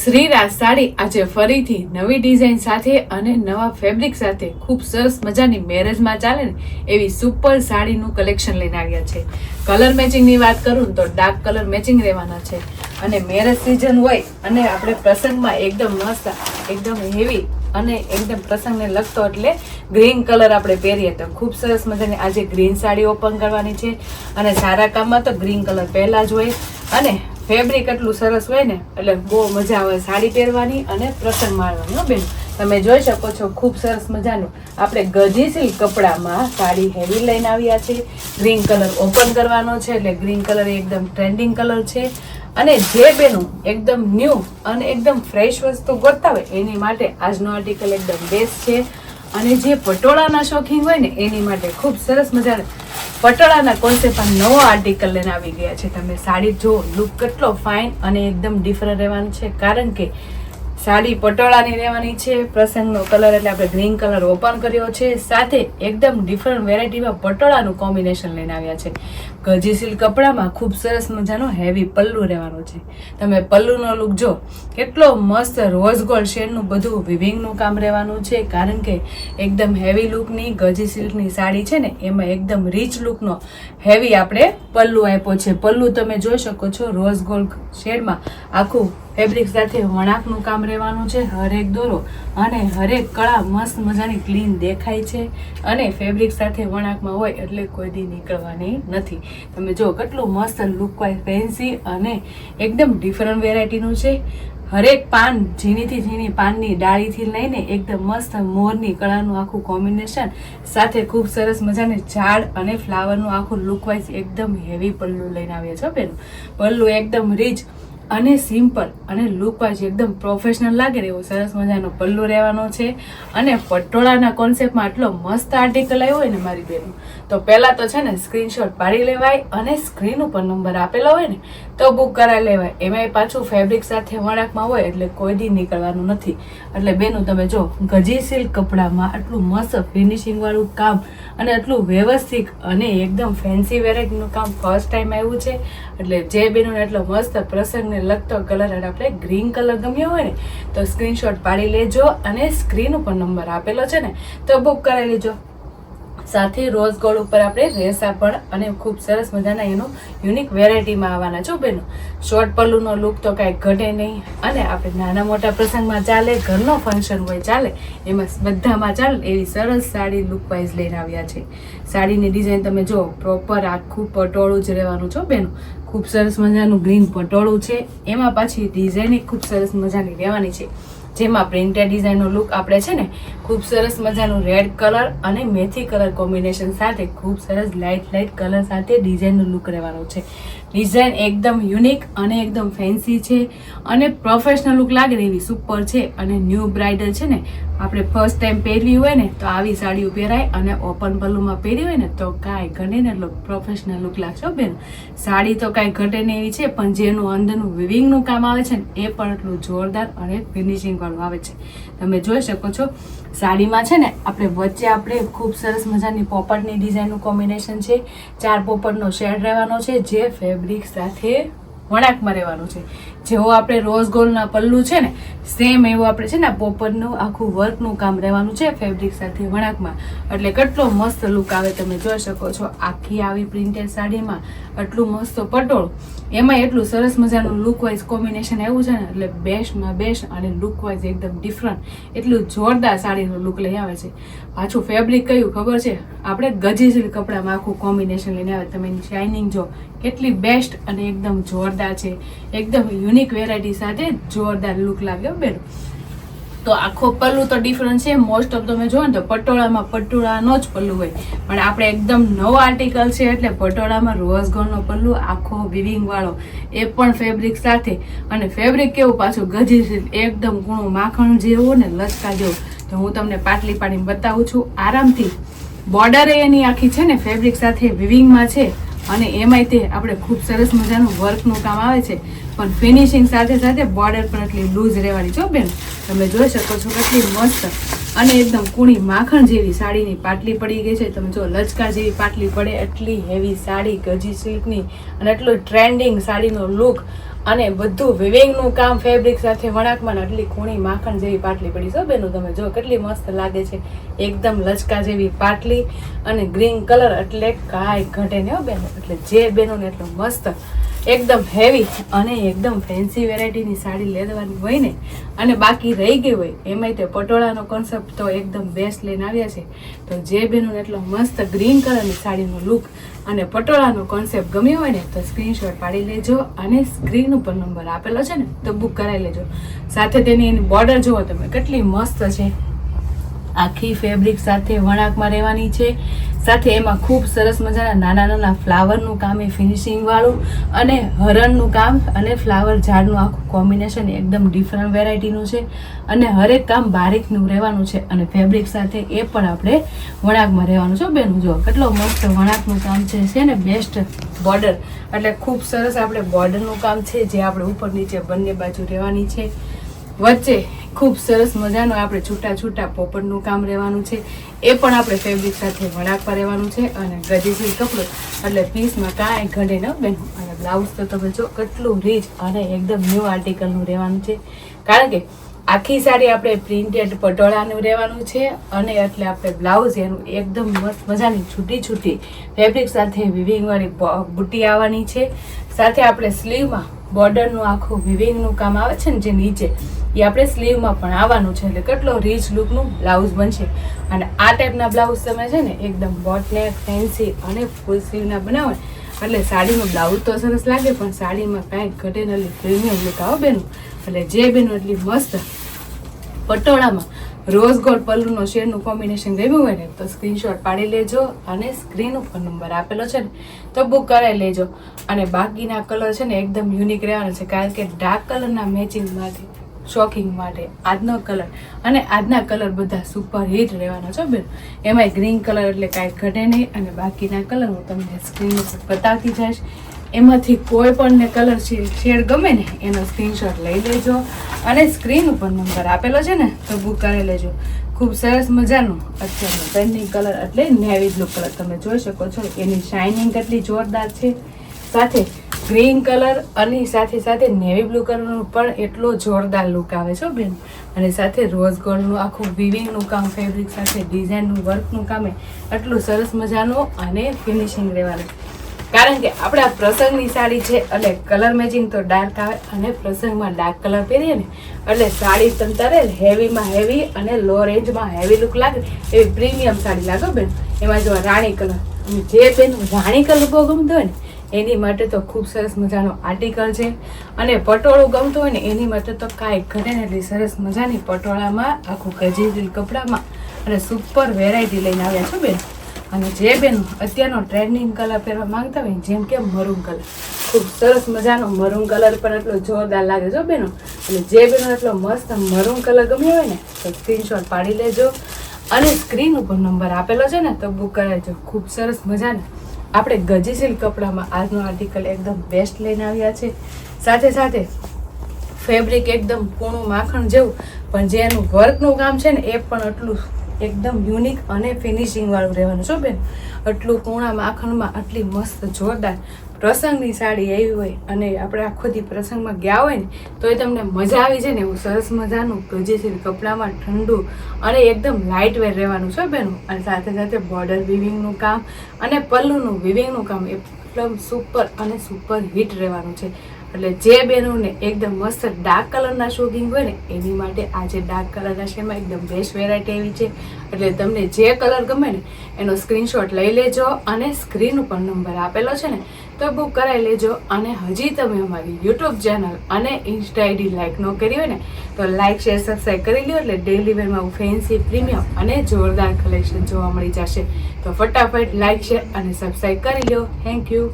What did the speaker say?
શ્રીરાજ સાડી આજે ફરીથી નવી ડિઝાઇન સાથે અને નવા ફેબ્રિક સાથે ખૂબ સરસ મજાની મેરેજમાં ચાલે ને એવી સુપર સાડીનું કલેક્શન લઈને આવ્યા છે. કલર મેચિંગની વાત કરું તો ડાર્ક કલર મેચિંગ રહેવાના છે. અને મેરેજ સિઝન હોય અને આપણે પ્રસંગમાં એકદમ મસ્ત, એકદમ હેવી અને એકદમ પ્રસંગને લગતો એટલે ગ્રીન કલર આપણે પહેરીએ તો ખૂબ સરસ મજાની આજે ગ્રીન સાડી ઓપન કરવાની છે. અને સારા કામમાં તો ગ્રીન કલર પહેલાં જ હોય. અને ફેબ્રિક એટલું સરસ હોય ને, એટલે બહુ મજા આવે સાડી પહેરવાની અને પ્રસંગ માણવાની હો બેન. તમે જોઈ શકો છો, ખૂબ સરસ મજાનું. આપણે ગજી સિલ્ક કપડામાં સાડી હેવી લઈને આવ્યા છે. ગ્રીન કલર ઓપન કરવાનો છે, એટલે ગ્રીન કલર એકદમ ટ્રેન્ડિંગ કલર છે. અને જે બેનું એકદમ ન્યૂ અને એકદમ ફ્રેશ વસ્તુ ગોતતા હોય, એની માટે આજનો આર્ટિકલ એકદમ બેસ્ટ છે. અને જે પટોળાના શોખીન હોય ને, એની માટે ખૂબ સરસ મજાના પટોળાના કોન્સેપ્ટમાં નવો આર્ટિકલ લઈને આવી ગયા છે. તમે સાડી જો લુક કેટલો ફાઇન અને એકદમ ડિફરન્ટ રહેવાનું છે. કારણ કે સાડી પટોળાની રહેવાની છે, પ્રસંગનો કલર એટલે આપણે ગ્રીન કલર ઓપન કર્યો છે. સાથે એકદમ ડિફરન્ટ વેરાયટીમાં પટોળાનું કોમ્બિનેશન લઈને આવ્યા છે. ગજી સિલ્ક કપડામાં ખૂબ સરસ મજાનો હેવી પલ્લુ રહેવાનો છે. તમે પલ્લુનો લુક જો, કેટલો મસ્ત રોઝ ગોલ્ડ શેડનું બધું વિવિંગનું કામ રહેવાનું છે. કારણ કે એકદમ હેવી લુકની ગજી સિલ્કની સાડી છે ને, એમાં એકદમ રીચ લુકનો હેવી આપણે પલ્લુ આપ્યો છે. પલ્લુ તમે જોઈ શકો છો રોઝ ગોલ્ડ શેડમાં આખું ફેબ્રિક સાથે વણાકનું કામ રહેવાનું છે હરેક દોરો અને હરેક કળા મસ્ત મજાની ક્લીન દેખાય છે. અને ફેબ્રિક સાથે વણાકમાં હોય એટલે કોઈ દી નીકળવાની નથી. તમે જો કેટલું મસ્ત લુક વાઇઝ ફેન્સી અને એકદમ ડિફરન્ટ વેરાયટીનું છે. હરેક પાન ઝીણીથી ઝીણી પાનની ડાળીથી લઈને એકદમ મસ્ત મોરની કળાનું આખું કોમ્બિનેશન સાથે ખૂબ સરસ મજાને ઝાડ અને ફ્લાવરનું આખું લુક એકદમ હેવી પલ્લુ લઈને આવ્યા છો બેન. પલ્લુ એકદમ રીચ અને સિમ્પલ અને લુક વાઇઝ એકદમ પ્રોફેશનલ લાગે એવો સરસ મજાનો પલ્લુ રહેવાનો છે. અને પટોળાના કોન્સેપ્ટમાં આટલો મસ્ત આર્ટિકલ આવ્યો હોય ને મારી બેન, તો પહેલાં તો છે ને સ્ક્રીનશોટ પાડી લેવાય અને સ્ક્રીન ઉપર નંબર આપેલો હોય ને, તો બુક કરાવી લેવાય. એમાંય પાછું ફેબ્રિક સાથે વણાકમાં હોય એટલે કોઈ દી નીકળવાનું નથી. એટલે બેનું તમે જો ગજી સિલ્ક કપડામાં આટલું મસ્ત ફિનિશિંગવાળું કામ અને આટલું વ્યવસ્થિત અને એકદમ ફેન્સી વેરાયટીનું કામ ફર્સ્ટ ટાઈમ આવ્યું છે. એટલે જે બેનોને એટલો મસ્ત પ્રસંગને લગતો કલર અને આપણે ગ્રીન કલર ગમ્યો હોય ને, તો સ્ક્રીનશોટ પાડી લેજો અને સ્ક્રીન ઉપર નંબર આપેલો છે ને, તો બુક કરાવી લેજો. સાથે રોઝ ગોલ્ડ ઉપર આપણે રેસા પણ અને ખૂબ સરસ મજાના એનું યુનિક વેરાયટીમાં આવવાના છો બેનો. શોર્ટ પલ્લુનો લુક તો કાંઈ ઘટે નહીં અને આપણે નાના મોટા પ્રસંગમાં ચાલે, ઘરનો ફંક્શન હોય ચાલે, એમાં બધામાં ચાલે એવી સરસ સાડી લુક વાઇઝ લઈને આવ્યા છે. સાડીની ડિઝાઇન તમે જો પ્રોપર આખું પટોળું જ રહેવાનું છો બેનો. ખૂબ સરસ મજાનું ગ્રીન પટોળું છે. એમાં પાછી ડિઝાઇન ખૂબ સરસ મજાની રહેવાની છે. જેમાં પ્રિન્ટેડ ડિઝાઇનનો લુક આપણે છે ને, ખૂબ સરસ મજાનું રેડ કલર અને મેથી કલર કોમ્બિનેશન સાથે ખૂબ સરસ લાઇટ લાઇટ કલર સાથે ડિઝાઇનનો લુક રહેવાનો છે. ડિઝાઇન એકદમ યુનિક અને એકદમ ફેન્સી છે અને પ્રોફેશનલ લુક લાગે એવી સુપર છે અને ન્યૂ બ્રાઇડલ છે ને આપણે ફર્સ્ટ ટાઈમ પહેરવી હોય ને, તો આવી સાડીઓ પહેરાય અને ઓપન પલ્લુમાં પહેરી હોય ને, તો કાંઈ ઘટે ને લુક પ્રોફેશનલ લુક લાગશો બેન. સાડી તો કાંઈ ઘટે ને એવી છે, પણ જેનું અંદરનું વિવિંગનું કામ આવે છે ને, એ પણ એટલું જોરદાર અને ફિનિશિંગવાળું આવે છે. તમે જોઈ શકો છો, સાડીમાં છે ને, આપણે વચ્ચે આપણે ખૂબ સરસ મજાની પોપટની ડિઝાઇનનું કોમ્બિનેશન છે. ચાર પોપટનો શેડ રહેવાનો છે, જે ફેબ્રિક સાથે વણાકમાં રહેવાનું છે. જેવો આપણે રોઝ ગોલ્ડના પલ્લું છે ને સેમ એવું આપણે છે ને પોપરનું, આખું વર્કનું કામ રહેવાનું છે ફેબ્રિક સાથે વણાકમાં. એટલે કેટલો મસ્ત લુક આવે તમે જોઈ શકો છો. આખી આવી પ્રિન્ટેડ સાડીમાં આટલું મસ્ત પટોળ. એમાં એટલું સરસ મજાનું લુક વાઇઝ કોમ્બિનેશન આવ્યું છે ને, એટલે બેસ્ટમાં બેસ્ટ અને લુક વાઇઝ એકદમ ડિફરન્ટ એટલું જોરદાર સાડીનો લુક લઈ આવે છે. પાછું ફેબ્રિક કયું ખબર છે? આપણે ગજી કપડામાં આખું કોમ્બિનેશન લઈને આવે. તમે શાઇનિંગ જો, કેટલી બેસ્ટ અને એકદમ જોરદાર છે. એકદમ યુનિક વેરાયટી સાથે જોરદાર લુક લાગ્યો બેન. તો આખો પલ્લુ તો ડિફરન્ટ છે. મોસ્ટ ઓફ તમે જુઓ ને તો પટોળામાં પટોળાનો જ પલ્લુ હોય. પણ આપણે એકદમ નવો આર્ટિકલ છે એટલે પટોળામાં રોઝ ગોલ્ડનો પલ્લુ, આખો વિવિંગવાળો એ પણ ફેબ્રિક સાથે. અને ફેબ્રિક કેવું પાછું ગજી એકદમ કૂણું માખણ જેવું ને લચકા જેવું. તો હું તમને પાટલી પાડીને બતાવું છું. આરામથી બોર્ડર એની આખી છે ને ફેબ્રિક સાથે વિવિંગમાં છે. અને એમાંય તે આપણે ખૂબ સરસ મજાનું વર્કનું કામ આવે છે. પણ ફિનિશિંગ સાથે સાથે બોર્ડર પણ એટલી લૂઝ રહેવાની છો બેન. તમે જોઈ શકો છો કેટલી મસ્ત અને એકદમ કૂણી માખણ જેવી સાડીની પાટલી પડી ગઈ છે. તમે જો લચકા જેવી પાટલી પડે, એટલી હેવી સાડી, ગજી સિલ્કની અને એટલું ટ્રેન્ડિંગ સાડીનો લુક અને બધું વિવિંગનું કામ ફેબ્રિક સાથે વણાકમાં આટલી ખૂણી માખણ જેવી પાટલી પડી છે. બેનું તમે જો કેટલી મસ્ત લાગે છે. એકદમ લચકા જેવી પાટલી અને ગ્રીન કલર એટલે કાંઈ ઘટે ને બેનો. એટલે જે બેનોને એટલું મસ્ત એકદમ હેવી અને એકદમ ફેન્સી વેરાયટીની સાડી લેવાની હોય ને, અને બાકી રહી ગઈ હોય, એમાંય તે પટોળાનો કોન્સેપ્ટ તો એકદમ બેસ્ટ લઈને આવ્યા છે. તો જે બેનું એટલો મસ્ત ગ્રીન કલરની સાડીનો લુક અને પટોળાનો કોન્સેપ્ટ ગમ્યો હોય ને, તો સ્ક્રીનશોટ પાડી લેજો અને સ્ક્રીન ઉપર નંબર આપેલો છે ને, તો બુક કરાવી લેજો. સાથે તેની એની બોર્ડર જુઓ તમે, કેટલી મસ્ત છે. આખી ફેબ્રિક સાથે વણાકમાં રહેવાની છે. સાથે એમાં ખૂબ સરસ મજાના નાના નાના ફ્લાવરનું કામ એ ફિનિશિંગવાળું અને હરણનું કામ અને ફ્લાવર ઝાડનું આખું કોમ્બિનેશન એકદમ ડિફરન્ટ વેરાયટીનું છે. અને હરેક કામ બારીકનું રહેવાનું છે અને ફેબ્રિક સાથે એ પણ આપણે વણાકમાં રહેવાનું છે. બેનું, જો કેટલો મસ્ત વણાકનું કામ છે છે ને? બેસ્ટ બોર્ડર એટલે ખૂબ સરસ આપણે બોર્ડરનું કામ છે, જે આપણે ઉપર નીચે બંને બાજુ રહેવાની છે. વચ્ચે ખૂબ સરસ મજાનું આપણે છૂટા છૂટા પોપડનું કામ રહેવાનું છે. એ પણ આપણે ફેબ્રિક સાથે વણાકવા રહેવાનું છે અને ગજીસી કપડું, એટલે પીસમાં કાંઈ ઘડે ન બહેનું અને બ્લાઉઝ તો તમે જો કેટલું રીચ અને એકદમ ન્યૂ આર્ટિકલનું રહેવાનું છે. કારણ કે આખી સાડી આપણે પ્રિન્ટેડ પટોળાનું રહેવાનું છે અને એટલે આપણે બ્લાઉઝ એનું એકદમ મસ્ત મજાની છૂટી છૂટી ફેબ્રિક સાથે વિવિંગ વાળી બુટ્ટી આવવાની છે. સાથે આપણે સ્લીવમાં બોર્ડરનું આખું વિવિંગનું કામ આવે છે ને જે નીચે, એ આપણે સ્લીવમાં પણ આવવાનું છે. એટલે કેટલો રીચ લુકનું બ્લાઉઝ બનશે. અને આ ટાઈપના બ્લાઉઝ તમે છે ને, એકદમ બોટનેક ફેન્સી અને ફૂલ સ્લીવના બનાવો. એટલે સાડીમાં બ્લાઉઝ તો સરસ લાગે, પણ સાડીમાં કાંઈક ઘટે નથી પ્રીમિયમ લુક આવો બેનું. એટલે જે બેનું એટલી મસ્ત પટોળામાં રોઝ ગોલ્ડ પલ્લુનો શેડનું કોમ્બિનેશન ગમ્યું હોય ને, તો સ્ક્રીનશોટ પાડી લેજો અને સ્ક્રીન ઉપર નંબર આપેલો છે ને, તો બુક કરાવી લેજો. અને બાકીના કલર છે ને, એકદમ યુનિક રહેવાનો છે, કારણ કે ડાર્ક કલરના મેચિંગ માટે શોકિંગ માટે આજનો કલર અને આજના કલર બધા સુપર હિટ રહેવાના છો બેન. એમાંય ગ્રીન કલર એટલે કાંઈ ઘટે નહીં, અને બાકીના કલર હું તમને સ્ક્રીન ઉપર બતાવતી જઈશ. એમાંથી કોઈ પણને કલર શેડ ગમે ને, એનો સ્ક્રીનશોટ લઈ લેજો. અને સ્ક્રીન ઉપર નંબર આપેલો છે ને, તો બુક કરી લેજો. ખૂબ સરસ મજાનું. અત્યારનું પેન્ટિંગ કલર એટલે નેવી બ્લુ કલર તમે જોઈ શકો છો, એની શાઇનિંગ કેટલી જોરદાર છે. સાથે ગ્રીન કલર અને સાથે સાથે નેવી બ્લુ કલરનું પણ એટલો જોરદાર લુક આવે છે બેન. અને સાથે રોઝ ગોલ્ડનું આખું વિવિંગનું કામ ફેબ્રિક સાથે ડિઝાઇનનું વર્કનું કામ એટલું સરસ મજાનું અને ફિનિશિંગ રહેવાનું. કારણ કે આપણે આ પ્રસંગની સાડી છે એટલે કલર મેચિંગ તો ડાર્ક આવે અને પ્રસંગમાં ડાર્ક કલર પહેરીએ ને, એટલે સાડી તંતરે હેવીમાં હેવી અને લો રેન્જમાં હેવી લુક લાગે એવી પ્રીમિયમ સાડી લાગે બેન. એમાં જો રાણી કલર અને જે બેન રાણી કલર બહુ ગમતો હોય ને, એની માટે તો ખૂબ સરસ મજાનો આર્ટિકલ છે. અને પટોળું ગમતું હોય ને, એની માટે તો કાંઈ ઘટે એટલી સરસ મજાની પટોળામાં આખું ગજીરી કપડામાં અને સુપર વેરાયટી લઈને આવ્યા છો બેન. અને જે બેન અત્યારનો ટ્રેન્ડિંગ કલર પહેરવા માંગતા હોય જેમ કે મરૂન કલર ખૂબ સરસ મજાનો મરૂન કલર પણ એટલો જોરદાર લાગે જો બેનો. એટલે જે બેનો એટલો મસ્ત મરૂન કલર ગમ્યો હોય ને, તો સ્ક્રીનશોટ પાડી લેજો. અને સ્ક્રીન ઉપર નંબર આપેલો છે ને, તો બુક કરાવજો. ખૂબ સરસ મજાને. આપણે ગજીશીલ કપડામાં આજનો આર્ટિકલ એકદમ બેસ્ટ લઈને આવ્યા છે. સાથે સાથે ફેબ્રિક એકદમ પૂણું માખણ જેવું, પણ જે એનું વર્કનું કામ છે ને, એ પણ એટલું એકદમ યુનિક અને ફિનિશિંગવાળું રહેવાનું. છો બેન? આટલું પૂણા માખણમાં આટલી મસ્ત જોરદાર પ્રસંગની સાડી એવી હોય અને આપણે આખો દી પ્રસંગમાં ગયા હોય ને તો એ તમને મજા આવી જાય ને એવું સરસ મજાનું ગજેસી કપડામાં ઠંડુ અને એકદમ લાઇટ વેર રહેવાનું. છે બેનું? અને સાથે સાથે બોર્ડર વિવિંગનું કામ અને પલ્લુનું વિવિંગનું કામ, એકદમ સુપર અને સુપર હિટ રહેવાનું છે. એટલે જે બહેનોને એકદમ મસ્ત ડાર્ક કલરના શોકિંગ હોય ને, એની માટે આજે ડાર્ક કલરના શેમાં એકદમ બેસ્ટ વેરાયટી એવી છે. એટલે તમને જે કલર ગમે ને, એનો સ્ક્રીનશોટ લઈ લેજો અને સ્ક્રીન ઉપર નંબર આપેલો છે ને, તો બુક કરાવી લેજો. અને હજી તમે અમારી યુટ્યુબ ચેનલ અને ઇન્સ્ટા આઈડી લાઇક ન કરી હોય ને, તો લાઇક શેર સબસ્ક્રાઈબ કરી લ્યો. એટલે ડેલી વેરમાં ફેન્સી પ્રીમિયમ અને જોરદાર કલેક્શન જોવા મળી જશે. તો ફટાફટ લાઇક શેર અને સબસ્ક્રાઈબ કરી લ્યો. Thank you